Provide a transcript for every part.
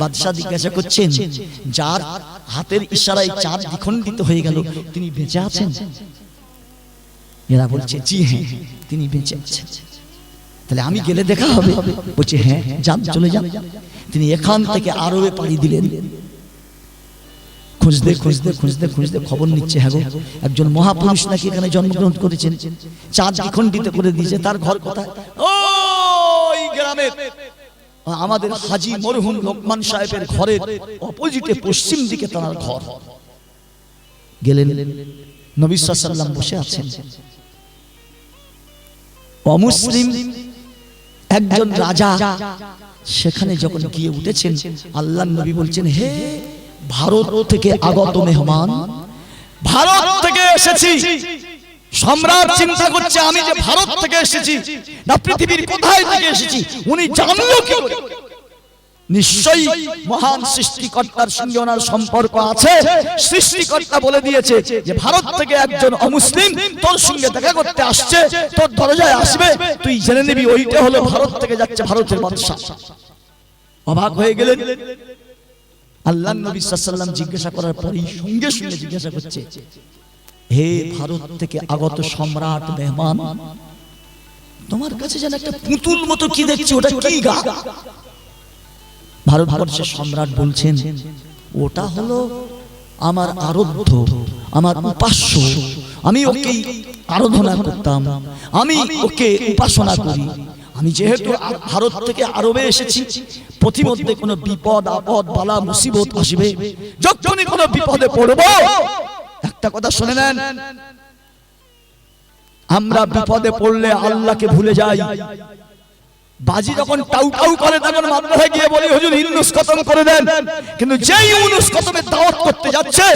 বাদশাহ জিজ্ঞাসা করছেন, যার হাতের ইশারায় চাঁদ দ্বিখণ্ডিত হয়ে গেল, তিনি বেঁচে আছেন? এরা বলছে, জি হ্যাঁ তিনি বেঁচে আছেন। তাহলে আমি গেলে দেখা হবে। বলছে হ্যাঁ যান, চলে যান। তিনি এখান থেকে আরবে পাড়ি দিলেন। খুঁজতে খুঁজতে খুঁজতে খুঁজতে খবর নিচ্ছে হ্যাঁ একজন মহাপুরুষ নাকি এখানে জন্মগ্রহণ করেছেন? চাঁদ দ্বিখণ্ডিত করে দিয়েছে, তার ঘর কোথায়? ওই গ্রামে। আমাদের হাজি মরহুম লোকমান সাহেবের ঘরের অপোজিটে পশ্চিম দিকে তার ঘর। গেলেন নবী সাল্লাম বসে আছেন। অমুসলিম একজন রাজা সেখানে যখন গিয়ে উঠেছেন আল্লাহ নবী বলছেন হে ভারত থেকে আগত মেহমান ভারত থেকে এসেছি। সম্রাট চিন্তা করছে, আমি যে ভারত থেকে এসেছি না পৃথিবীর কোথায় থেকে এসেছি, উনি জানলো কি নিশ্চয়ই মহান সৃষ্টিকর্তার সঙ্গে ওনার সম্পর্ক আছে। সৃষ্টিকর্তা বলে দিয়েছে যে, ভারত থেকে একজন অমুসলিম তোর সঙ্গে দেখা করতে আসছে, তোর দরজায় আসবে, তুই জেনে নিবি ওইটা হলো ভারত থেকে যাচ্ছে ভারতের বাদশাহ। অবাক হয়ে গেলেন। আল্লাহ নবী সাল্লাম জিজ্ঞাসা করার পরেই সঙ্গে সঙ্গে জিজ্ঞাসা করছে হে ভারত থেকে আগত সম্রাট মেহমান, তোমার কাছে যেন একটা পুতুল মতো কি দেখছি, ওটা কি গা? ভারতবর্ষের সম্রাট বলছেন, ওটা হলো আমার আরাধ্য, আমার উপাস্য। আমি ওকে আরাধনা করতাম, আমি ওকে উপাসনা করি। আমি যেহেতু ভারত থেকে আরবে এসেছি, প্রতিমধ্যে কোনো বিপদ, আপদ, বালা, মুসিবত আসবে, যখনই কোনো বিপদে পড়ব একটা কথা শুনে নেন। আমরা বিপদে পড়লে আল্লাহকে ভুলে যাই। বাজি যখন টাউ টাউ করে তখন মাদ্রাসায় গিয়ে বলি হুজুর ইউনুস খতম করে দেন? কিন্তু যেই ইউনুস খতমের দাওয়াত করতে যাচ্ছে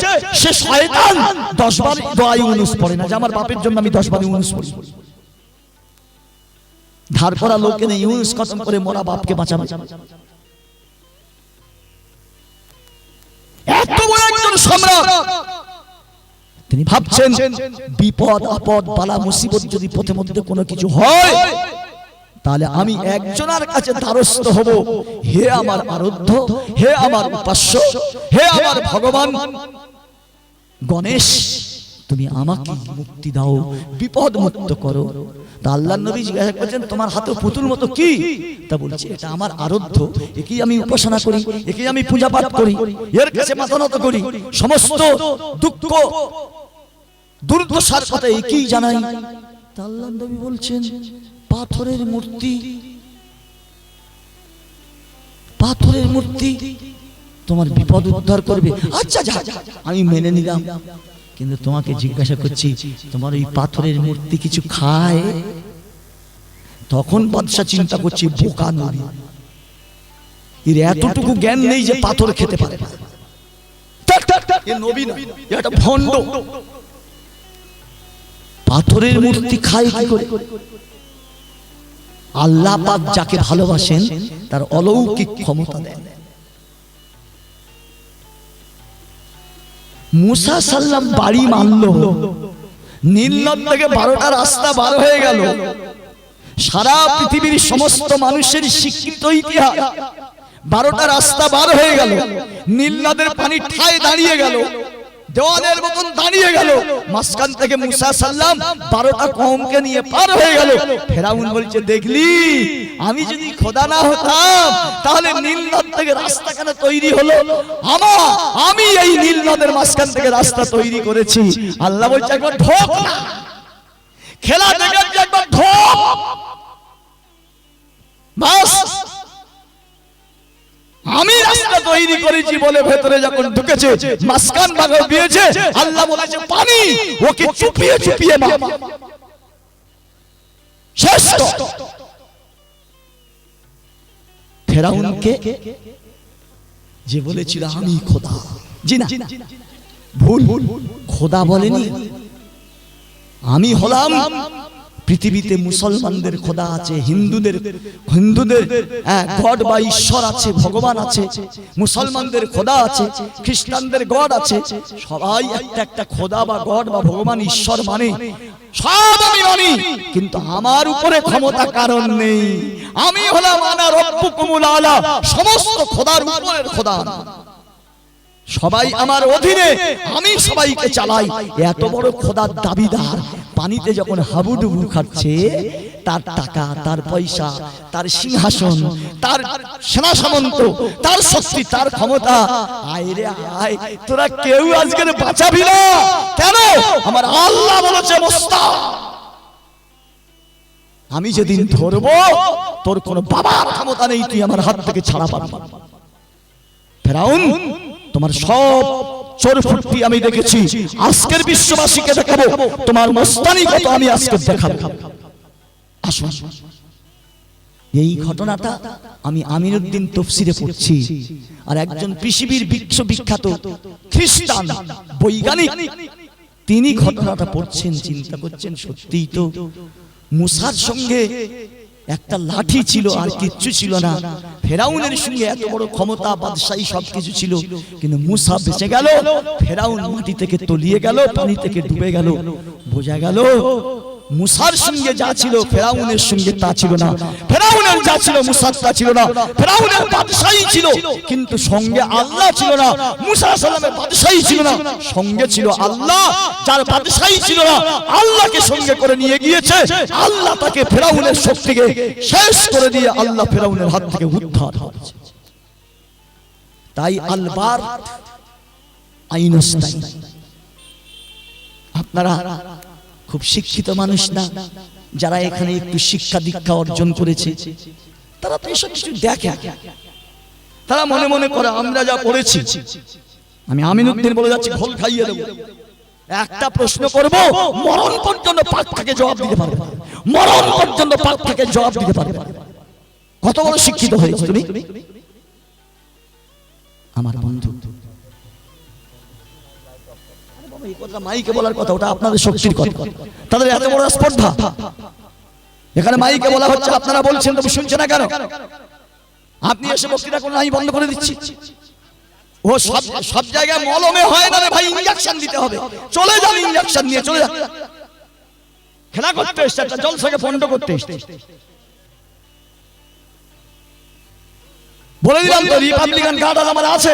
সে শয়তান। 10 বার দোয়া ইউনুস পড়ে না যে আমার বাপের জন্য আমি 10 বার ইউনুস পড়ি। ধার করা লোকে নেই ইউনুস খতম করে মোরা বাপকে বাঁচাবে। এত বড় একজন সম্রাট তিনি ভাবছেন, বিপদ, আপদ, বালা, মুসিবত যদি পথে মধ্যে কোনো কিছু হয়, তাহলে আমি একজনের কাছে দ্বারস্থ হব। হে আমার আরাধ্য, হে আমার উপাস্য, হে আমার ভগবান। গণেশ তুমি আমাকে মুক্তি দাও বিপদ মুক্ত করো। তা আল্লাহ নবী জিজ্ঞাসা করছেন তোমার হাতে পুতুল মতো কি? তা বলছি এটা আমার আমি উপাসনা করি আমি পূজা পাঠ করি এর কাছে মাথা নত করি সমস্ত দুঃখ দুর্দশার কথা একই জানাই। আল্লাহ নবী বলছেন পাথরের মূর্তি পাথরের মূর্তি তোমার বিপদ উদ্ধার করবে। আচ্ছা যা, আমি মেনে নিলাম। কিন্তু তোমাকে জিজ্ঞাসা করছি, তোমার ওই পাথরের মূর্তি কিছু খায়? তখন বাদশা চিন্তা করছি, বোকা নবী। এর এতটুকু জ্ঞান নেই যে পাথর খেতে পারে। পাথরের মূর্তি খায় কি করে? আল্লাহ পাক যাকে ভালোবাসেন, তার অলৌকিক ক্ষমতা দেন। মুসা সাল্লাম বাড়ি মানলো। নীলনদ থেকে বারোটা রাস্তা বার হয়ে গেল। সারা পৃথিবীর সমস্ত মানুষের শিক্ষিত ইতিহাস বারোটা রাস্তা বার হয়ে গেল। নীলনদের পানি ঠায় দাঁড়িয়ে গেল। দেওয়ালের মতন দাঁড়িয়ে গেল। মাঝখান থেকে মুসা সাল্লাম বারোটা কমকে নিয়ে পার হয়ে গেল। ফেরাউন বলছে, দেখলি? আমি যদি খোদা না হতাম, তাহলে নীল নদ থেকে রাস্তা কেন তৈরি হলো? আমা, আমি এই নীল নদের মাঝখান থেকে রাস্তা তৈরি করেছি। আল্লাহ বলছে, একবার ঢোক না। খেলা দেখেছি একবার ঢোক। বাস। আমি রাস্তা তৈরি করেছি বলে ভেতরে যখন ঢুকেছে মাসকান বাগা দিয়েছে, আল্লাহ বলেছে, পানি, ওকে চুপিয়ে চুপিয়ে ফেরাউনকে যে বলেছিল, আমি খোদা। জি না। ভুল। খোদা বলেনি, আমি হলাম পৃথিবীতে মুসলমানদের খোদা আছে হিন্দুদের হিন্দুদের হ্যাঁ, গড বা ঈশ্বর আছে ভগবান আছে মুসলমানদের খোদা আছে খ্রিস্টানদের গড আছে সবাই একটা একটা খোদা বা গড বা ভগবান ঈশ্বর মানে সব আমি মানি কিন্তু আমার উপরে ক্ষমতা কারণ নেই। আমি হলাম আনা রব্বুকুমুল আলা সমস্ত খোদার উপরের খোদা। সবাই আমার অধীনে আমি সবাইকে চালাই। এত বড় খোদার দাবিদার। পানিতে যখন হাবুডুবু খাচ্ছে তার টাকা তার পয়সা তার সিংহাসন তার সেনা সামন্ত তার শক্তি তার ক্ষমতা। আয় রে আয় তোরা কেউ আজকে বাঁচাবি না। কেন? আমার আল্লাহ বলেছে মোস্তা আমি যেদিন ধরবো তোর কোনো বাবার ক্ষমতা নেই তুই আমার হাত থেকে ছাড়া পাবি। ফেরাউন তোমার সব চোর ফুটি আমি দেখেছি। আজকের বিশ্ববাসীকে দেখাবো। তোমার মস্তানি কত আমি আজকে দেখাবো। আসুন। এই ঘটনাটা আমি আমিরুদ্দিন তফসিরে পড়ছি। আর একজন পৃথিবীর বিশ্ববিখ্যাত খ্রিস্টান, বৈজ্ঞানিক। তিনি ঘটনাটা পড়ছেন, চিন্তা করছেন, সত্যিই তো। মুসার সঙ্গে একটা লাঠি ছিল আর কিচ্ছু ছিল না। ফেরাউনের সঙ্গে এত বড় ক্ষমতা, বাদশাহী সবকিছু ছিল। কিন্তু মুসা বেঁচে গেল, ফেরাউন মাটি থেকে তলিয়ে গেল, পানি থেকে ডুবে গেল। বোঝা গেল মুসার সঙ্গে যা ছিল ফেরাউনের সঙ্গে তা ছিল না। ফেরাউনের যা ছিল মুসার তা ছিল না। ফেরাউনের বাদশাহী ছিল কিন্তু সঙ্গে আল্লাহ ছিল না। মুসা সালামের বাদশাহী ছিল না। সঙ্গে ছিল আল্লাহ। যার বাদশাহী ছিল না আল্লাহকে সঙ্গে করে নিয়ে গিয়েছে। আল্লাহ তাকে ফেরাউনের শক্তিকে শেষ করে দিয়ে আল্লাহ ফেরাউনের হাত থেকে উদ্ধার করেছে। তাই আলবার আইনস্টাইন আপনারা খুব শিক্ষিত মানুষ না। যারা এখানে একটু শিক্ষা দীক্ষা অর্জন করেছে, তারা তো এসব কিছু দেখে। তারা মনে মনে করে, আমরা যা পড়েছি আমি আমিনুদ্দিন বলে যাচ্ছি, ঘোল খাইয়ে দেবো। একটা প্রশ্ন করব, মরণ পর্যন্ত পাক থেকে জবাব দিতে পারবে মরণ পর্যন্ত পাক থেকে জবাব দিতে পারবে কত বড় শিক্ষিত হয়েছে তুমি? আমার বন্ধু মলমে হয় না দিতে হবে। চলে যান ইঞ্জেকশন নিয়ে, চলে যান। করতে এসছে, একটা জলসাকে পণ্ড করতে এসছে। বলে রিপাবলিকান আছে।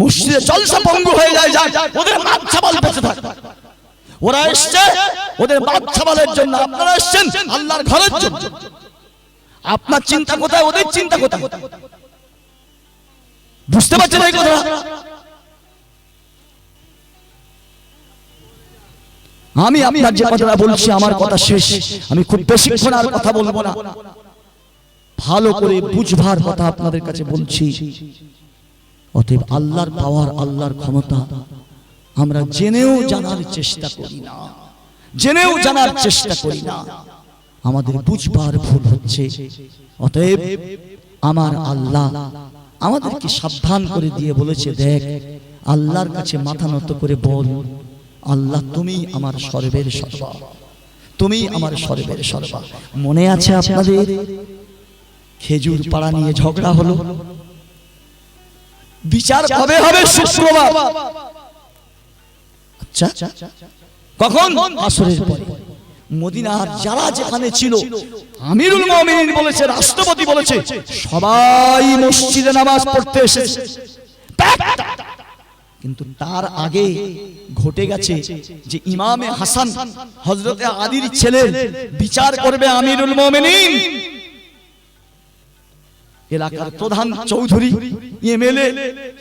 মসজিদে জলসা পঙ্গু হয়ে যায় যায় ওদের বাচ্চা বল বেঁচে থাকে। ওরা এসছে, ওদের বাচ্চা বলের জন্য আপনারা এসছেন, আল্লাহর ঘরের জন্য। আপনার চিন্তা কোথায়, ওদের চিন্তা কোথায়? বুঝতে পারছেন এই কথা আমি আপনার যে কথাটা বলছি, আমার কথা শেষ। আমি খুব বেশিক্ষণ আর কথা বলব না। ভালো করে বুঝবার কথা আপনাদের কাছে বলছি। অতএব আল্লাহর পাওয়ার, আল্লাহর ক্ষমতা আমরা জেনেও জানার চেষ্টা করি না। জেনেও জানার চেষ্টা করি না। আমাদের বুঝবার ভুল হচ্ছে। অতএব আমার আল্লাহ আমাদেরকে সাবধান করে দিয়ে বলেছে, দেখ, আল্লাহর কাছে মাথা নত করে বল, আল্লাহ তুমি আমার সর্বের সর্বা। তুমি আমার সর্বের সর্বা। মনে আছে আপনাদের? খেজুর পাড়া নিয়ে ঝগড়া হলো। বিচার কবে হবে শুক্রবার? আচ্ছা কখন? আসরের পরে। মদিনার যারা যেখানে ছিল আমিরুল মুমিনিন বলেছে রাষ্ট্রপতি বলেছে সবাই মসজিদে নামাজ পড়তে এসেছে। কিন্তু তার আগে ঘটে গেছে যে ইমামে হাসান হজরতে আদির ছেলে বিচার করবে আমিরুল মুমিনিন। এলাকার প্রধান চৌধুরী এমএলএ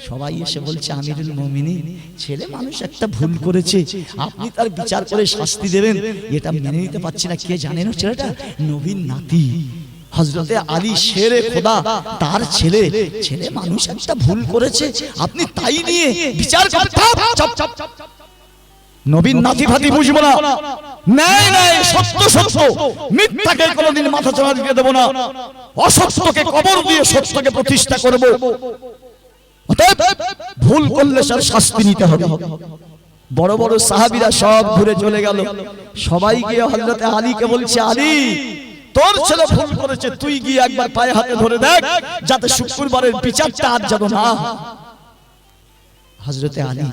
সবাই এসে বলছে আমিরুল মুমিনিন ছেলে মানুষ একটা ভুল করেছে। আপনি তার বিচার করে শাস্তি দেবেন। এটা মেনে নিতে পারছি না। কে জানেন ছেলেটা? নবীন নাতি। হজরতে আলী শেরে খোদা তার ছেলে। ছেলে মানুষ একটা ভুল করেছে। আপনি তাই নিয়ে বিচার করতে চপ চপ চপ। নবীন নাতি ফাতি বুঝব না। ন্যায় ন্যায় সত্য সত্য মিথ্যাকে কোনোদিন মাথা চড়া দিতে দেবো না। অসত্যকে কবর দিয়ে সত্যকে প্রতিষ্ঠা করব। ভুল করলে স্যার শাস্তি নিতে হবে। বড় বড় সাহাবিরা সব ঘুরে চলে গেল। সবাই গিয়ে হযরতে আলীকে বলছে আলী তোর ছেলে ভুল করেছে। তুই গিয়ে একবার পায়ে হাতে ধরে দেখ যাতে শুক্রবারের বিচারটা আর যেন না। হযরতে আলী।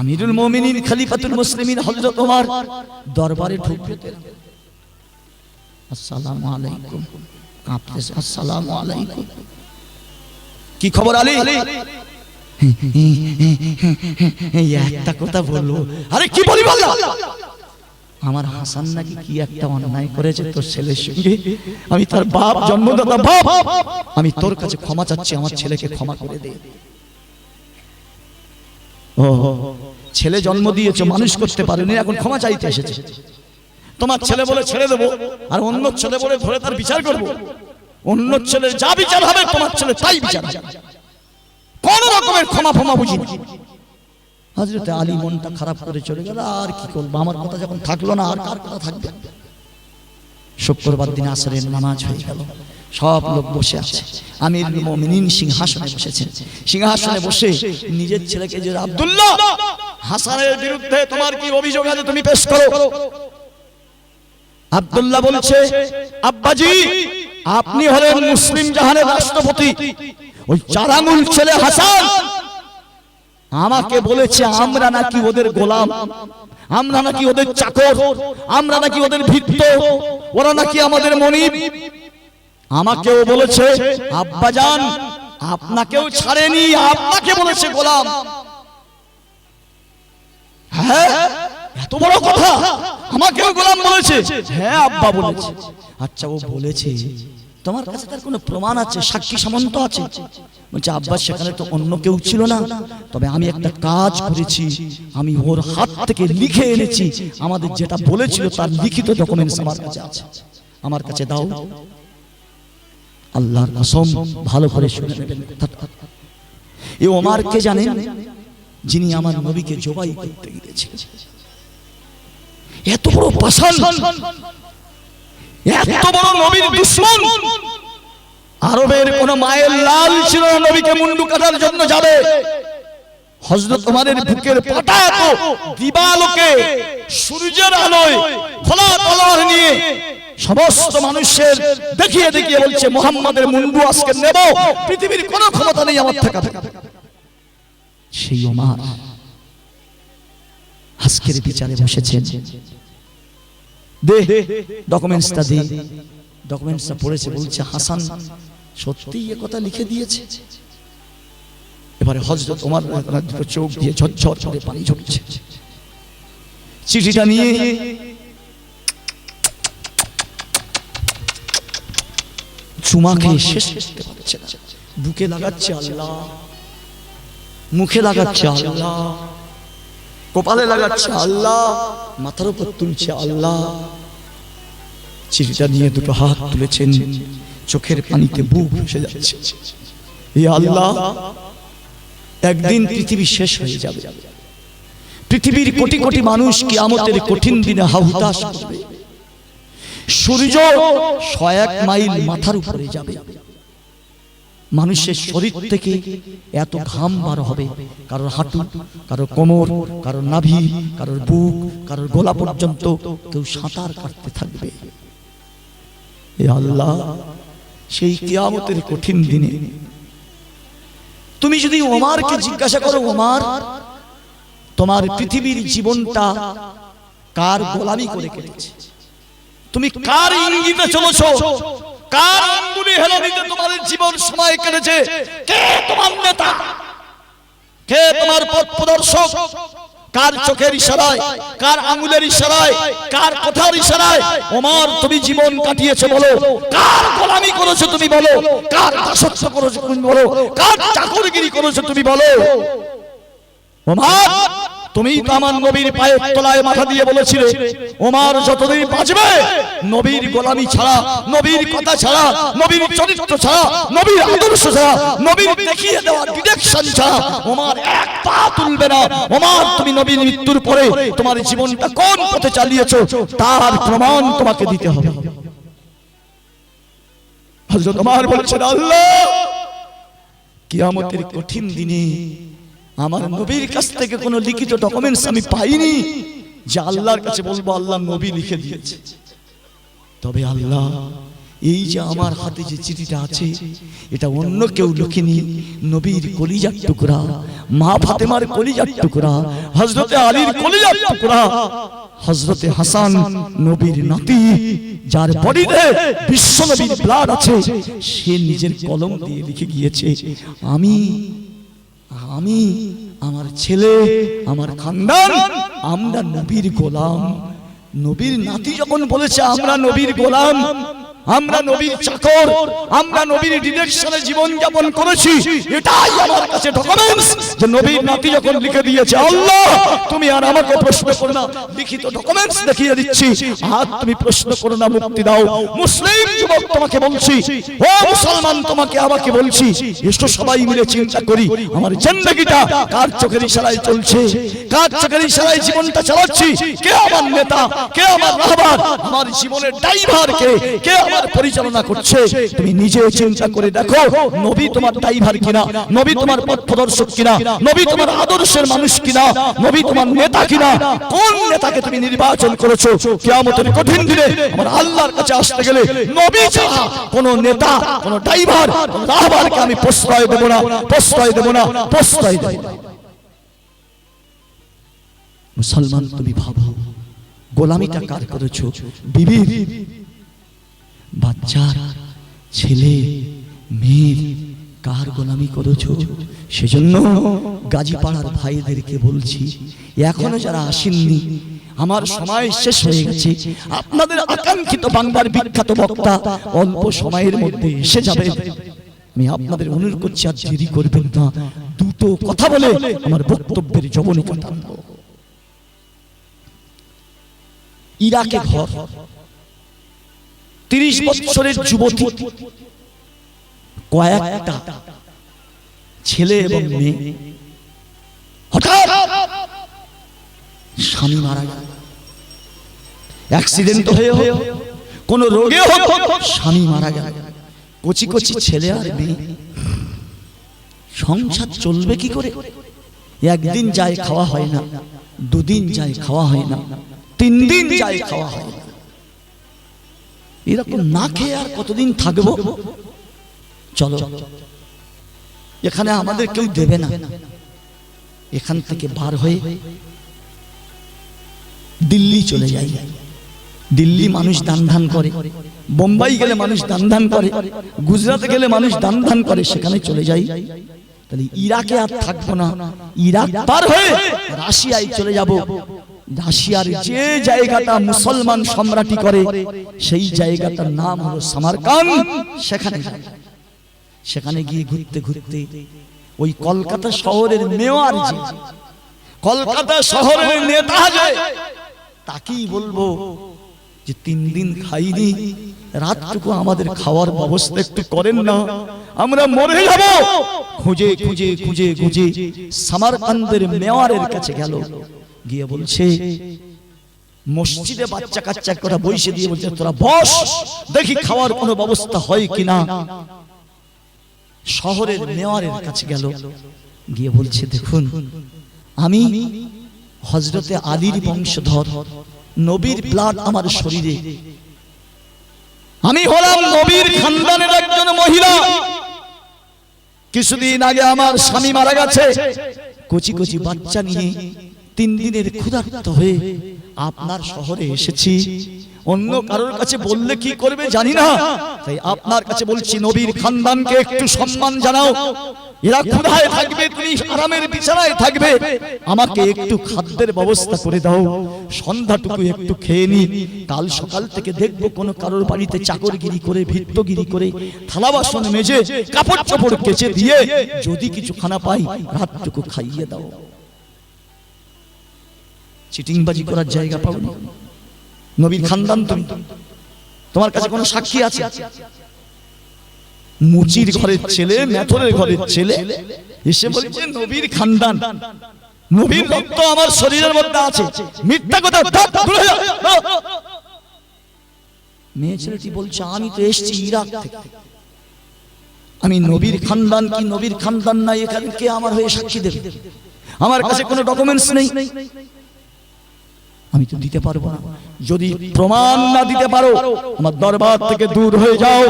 আমিরুল মুমিনিন, খলিফাতুল মুসলিমিন, হযরত ওমর দরবারে ঢুকতে আসসালামু আলাইকুম। কাঁপতেছে, আসসালামু আলাইকুম। কি খবর আলী? একটা কথা বলব। আরে কি বলি বল আমার হাসান নাকি কি একটা অন্যায় করেছে তোর ছেলের সঙ্গে? আমি তার বাপ, জন্মদাতা বাপ। আমি তোর কাছে ক্ষমা চাচ্ছি, আমার ছেলেকে ক্ষমা করে দে। ও ছেলে জন্ম দিয়েছ, মানুষ করতে পারেনি, এখন ক্ষমা চাইতে এসেছে। তোমার ছেলে বলে ছেড়ে দেবো, আর অন্য ছেলে বলে ধরে তার বিচার করব। অন্য ছেলের যা বিচার হবে, তোমার ছেলে তাই বিচার। কোন রকমের ক্ষমা ফমা বুঝি হাজরতে আলী মনটা খারাপ করে চলে গেল, আর কি করব? আমার কথা যখন থাকল না, আর কার কথা থাকবে? শুক্রবার দিন আসরের নামাজ হয়ে গেল। সব লোক বসে আছে। আমির সিংহাসনে বসেছেন সিংহাসনে বসে নিজের ছেলেকে যে আব্দুল্লাহ হাসানের বিরুদ্ধে তোমার কি অভিযোগ আছে তুমি পেশ করো। আব্দুল্লাহ বলছে, আব্বাজি, আপনি হলেন মুসলিম জাহানের রাষ্ট্রপতি। ওই চার আঙুল ছেলে হাসান আমাকে বলেছে, আমরা নাকি ওদের গোলাম, আমরা নাকি ওদের চাকর, আমরা নাকি ওদের ভিত্ত ওরা নাকি আমাদের মনিব। আমাকেও বলেছে আব্বাজান আপনাকেও ছাড়েনি আপনাকে বলেছে গোলাম। হ্যাঁ? এত বড় কথা? আমাকেও গোলাম বলেছে। হ্যাঁ আব্বা বলেছে। আচ্ছা ও বলেছে তোমার কাছে তার কোনো প্রমাণ আছে? সাক্ষী সামন্ত আছে? বলছে আব্বা সেখানে তো অন্য কেউ ছিল না। তবে আমি একটা কাজ করেছি। আমি ওর হাত থেকে লিখে এনেছি। আমাদের যেটা বলেছিল তার লিখিত ডকুমেন্টস আমার কাছে আছে। আমার কাছে দাও। আল্লাহর কসম ভালো করে শুনে নেবেন। এ ওমার কে জানেন? যিনি আমার নবীকে জবাই করতে গিয়েছিলেন। এত বড় পাশাল এত বড় নবীর দুশ্মন! আরবের কোন মায়ের লাল ছিল নবীকে মুন্ডু কাটার জন্য যাবে। হযরত ওমরের বুকের পাটা এত দিবালোকে সূর্যের আলোয় খোলা তলোয়ার নিয়ে সমস্ত মানুষের দেখিয়ে দেখিয়ে বলছে মোহাম্মদের মুন্ডু আজকে নেব পৃথিবীর কোনো ক্ষমতা নেই আমার থাকা সেই ওমর আজকের বিচারে বসেছেন। দে ডকুমেন্টসটা দে ডকুমেন্টসটা পড়েছে বলছে হাসান সত্যি এ কথা লিখে দিয়েছে? এবারে হজরত ওমর চোখ দিয়ে ঝরঝর করে পানি ঝরছে। চিঠিটা নিয়ে চুমা খেয়ে শেষ করতে পারছে না। বুকে লাগাচ্ছে আল্লাহ। মুখে লাগাচ্ছে আল্লাহ। কপালে লাগাচ্ছে আল্লাহ। মাথার উপর তুলছে আল্লাহ। চিঠিটা নিয়ে দুটো হাত তুলেছেন। চোখের পানিতে বুক ভেসে যাচ্ছে। এই আল্লাহ। একদিন পৃথিবী শেষ হয়ে যাবে। পৃথিবীর কোটি কোটি মানুষ কিয়ামতের কঠিন দিনে হাহুতাশ করবে। সূর্য শয়েক মাইল মাথার উপরে যাবে। মানুষের শরীর থেকে এত ঘাম বার হবে। কারোর হাঁটু কারোর কোমর কারোর নাভি কারোর বুক কারোর গোলা পর্যন্ত কেউ সাঁতার কাটতে থাকবে। এ আল্লাহ সেই কিয়ামতের কঠিন দিনে তুমি যদি ওমারকে জিজ্ঞাসা করো ওমার তোমার পৃথিবীর জীবনটা কার গোলামি করে কেটেছে? তুমি কার ইঙ্গিতে চলেছো? কার আঙ্গুলি হেলে দিতে তোমাদের জীবন সময় কেটেছে? কে তোমার নেতা? কে তোমার পথ প্রদর্শক? কার চোখের ইশারায়, কার আঙ্গুলের ইশারায়, কার কথার ইশারায়? ওমর, তুমি জীবন কাটিয়েছো বলো। কার গোলামি করেছ তুমি বলো। কার দাসত্ব করেছ তুমি বলো। কার চাকরগিরি করেছ তুমি বলো। ওমর তুমি তো আমার নবীর পায়ের তলায় মাথা দিয়ে বলেছিলে, ওমার যতদিন বাঁচবে, নবীর গোলামি ছাড়া, নবীর কথা ছাড়া, নবীর চরিত্র ছাড়া, নবীর আদর্শ ছাড়া, নবীর দেখিয়ে দেওয়া ডিরেকশন ছাড়া ওমার এক পা তুলবে না। ওমার, তুমি নবীর মৃত্যুর পরে তোমার জীবনটা কোন পথে চালিয়েছো, তার প্রমাণ তোমাকে দিতে হবে। হযরত ওমর বলেছেন, আল্লাহ, কিয়ামতের কঠিন দিনে আমার নবীর কাছ থেকে কোনো লিখিত ডকুমেন্টস আমি পাইনি যে আল্লাহর কাছে বলব আল্লাহ নবী লিখে দিয়েছে। তবে আল্লাহ এই যে আমার হাতে যে চিঠিটা আছে এটা অন্য কেউ লিখেনি। নবীর কলিজার টুকরা মা ফাতেমার কলিজার টুকরা হজরতে আলীর কলিজার টুকরা হজরতে হাসান নবীর নাতি যার বডিতে বিশ্ব নবীর ব্লাড আছে সে নিজের কলম দিয়ে লিখে গিয়েছে আমি আমি, আমার ছেলে, আমার খানদান, আমরা নবীর গোলাম। নবীর নাতি যখন বলেছে, আমরা নবীর গোলাম আমরা নবীর চাকর, আমরা নবীর ডিরেকশনে জীবন যাপন করেছি। এটাই আমার কাছে ডকুমেন্টস যে নবীর নাতি যখন লিখে দিয়েছে, আল্লাহ, তুমি আর আমাকে প্রশ্ন করো না। লিখিত ডকুমেন্টস দেখিয়ে দিচ্ছি। আর তুমি প্রশ্ন করো না, মুক্তি দাও। মুসলিম যুবক, তোমাকে বলছি, ও মুসলমান, তোমাকে আমাকে বলছি, এসো সবাই মিলে চিন্তা করি, আমার জিন্দগিটা কার চোখের ইশারায় চলছে? কার চোখের ইশারায় জীবনটা চালাচ্ছি? কে আমার নেতা? কে আমার রাহবার? আমার জীবনের ড্রাইভার কে কে আমার পরিচালনা করছে। তুমি নিজে চিন্তা করে দেখো, নবী তোমার ড্রাইভার কিনা, নবী তোমার পথ প্রদর্শক কিনা, নবী তোমার আদর্শের মানুষ কিনা, নবী তোমার নেতা কিনা, কোন নেতাকে তুমি নির্বাচন করেছ? কিয়ামতের কঠিন দিনে আমার আল্লাহর কাছে আসতে গেলে নবী ছাড়া কোন নেতা, কোন ড্রাইভার রাহবারকে আমি প্রশ্রয় দেব না, প্রশ্রয় দেব না, প্রশ্রয় দেব না। মুসলমান তুমি ভাবো, গোলামিটা কার করেছ? বিবির বাচ্চার ছেলে, মেয়ের কার গোলামি করেছ? সেজন্য গাজীপাড়ার ভাইদেরকে বলছি, এখনও যারা আসেননি, আমার সময় শেষ হয়ে গেছে। আপনাদের আকাঙ্ক্ষিত বাংলার বিখ্যাত বক্তা অল্প সময়ের মধ্যে এসে যাবে। আমি আপনাদের অনুরোধ করছি, আর দেরি করবেন না। দুটো কথা বলে আমার বক্তব্যের জবনিকা টানবো। ইরাকে ঘর তিরিশ বছরের যুবতী। কয়েকটা ছেলে এবং মেয়ে। হঠাৎ স্বামী মারা গেল। অ্যাক্সিডেন্ট হয়ে হোক কোন রোগে হোক স্বামী মারা গেল। কচি কচি ছেলে আর মেয়ে। সংসার চলবে কি করে? একদিন যায় খাওয়া হয় না দুদিন যায় খাওয়া হয় না। তিন দিন যায় খাওয়া হয় না। এরকম না খেয়ে আর কতদিন থাকব? চলো। এখানে আমাদের কেউ দেবে না। এখান থেকে বার হয়ে দিল্লি চলে যাই। দিল্লি মানুষ দান ধান করে। বোম্বাই গেলে মানুষ দান ধান করে। গুজরাটে গেলে মানুষ দান ধান করে। সেখানে চলে যাই। তাহলে ইরাকে আর থাকব না। ইরাক পার হয়ে রাশিয়ায় চলে যাব। রাশিয়ার যে জায়গাটা মুসলমান সম্রাটি করে, সেই জায়গাটার নাম হলো সামারকান সেখানে সেখানে গিয়ে ঘুরতে ঘুরতে ওই কলকাতা শহরের মেয়র যে, কলকাতা শহরের নেতা যে, তাকেই বলব যে তিন দিন খাইনি, রাতটুকু আমাদের খাওয়ার ব্যবস্থা একটু করেন না। আমরা মরে যাব। খুঁজে খুঁজে খুঁজে খুঁজে সামারকান্দের মেয়রের কাছে গেল। গিয়ে বলছে মসজিদে বাচ্চা কাচ্চা কটা বইসে দিয়ে বলছে তোরা বস দেখি খাওয়ার কোনো ব্যবস্থা হয় কিনা? শহরের মেয়রের কাছে গেল গিয়ে বলছে দেখুন আমি হজরতে আলীর বংশধর নবীর ব্লাড আমার শরীরে। আমি হলাম নবীর খানদানের একজন মহিলা। কিছুদিন আগে আমার স্বামী মারা গেছে। কচি কচি বাচ্চা নিয়ে তিন দিনের ক্ষুধার্ত হয়ে আপনার শহরে এসেছি। অন্য কারোর কাছে বললে কি করবে জানি না। তাই আপনার কাছে বলছি, নবীর খানদানকে একটু সম্মান জানাও। এরা ক্ষুধায় থাকবে, তুমি আরামের বিছানায় থাকবে। আমাকে একটু খাদ্যের ব্যবস্থা করে দাও। সন্ধ্যাটুকু একটু খেয়ে নি। কাল সকাল থেকে দেখব কোনো কারোর বাড়িতে চাকরগিরি করে, ভিত্তগিরি করে, থালা বাসন মেজে কাপড় চাপড় কেচে দিয়ে যদি কিছু খানা পাই, রাতটুকু খাইয়ে দাও। চিটিংবাজি করার জায়গা পাও নবীর খানদান তুমি। তোমার কাছে কোনো সাক্ষী আছে? মুচির ঘরের ছেলে, মেথরের ঘরের ছেলে, এসে বলছে নবীর খানদান, নবীর রক্ত আমার শরীরের মধ্যে আছে। মিথ্যা কথা। মেয়ে ছেলেটি বলছে, আমি তো এসেছি ইরাক থেকে। আমি নবীর খানদান কি নবীর খানদান নাই? এখানে কে আমার হয়ে সাক্ষী দেবে? আমার কাছে কোনো ডকুমেন্টস নেই। আমি তো দিতে পারব না। যদি প্রমাণ না দিতে পারো, আমার দরবার থেকে দূর হয়ে যাও।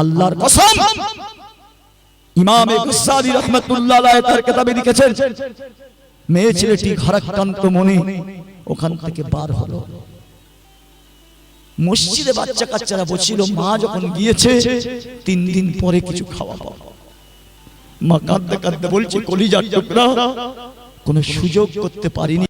আল্লাহর কসম, ইমামে গুসাদি রহমতুল্লাহ আলাইহি তার কিতাবে লিখেছেন, মেয়ে ছেলেটি ঘরাক্রান্ত মনে ওখান থেকে বার হলো। মসজিদে বাচ্চা কাচ্চারা বসছিল মা যখন গিয়েছে, তিন দিন পরে কিছু খাওয়া পাওয়া মা কাঁদতে কাঁদতে বলছে, কলিজার টুকরা, কোনো সুযোগ করতে পারিনি।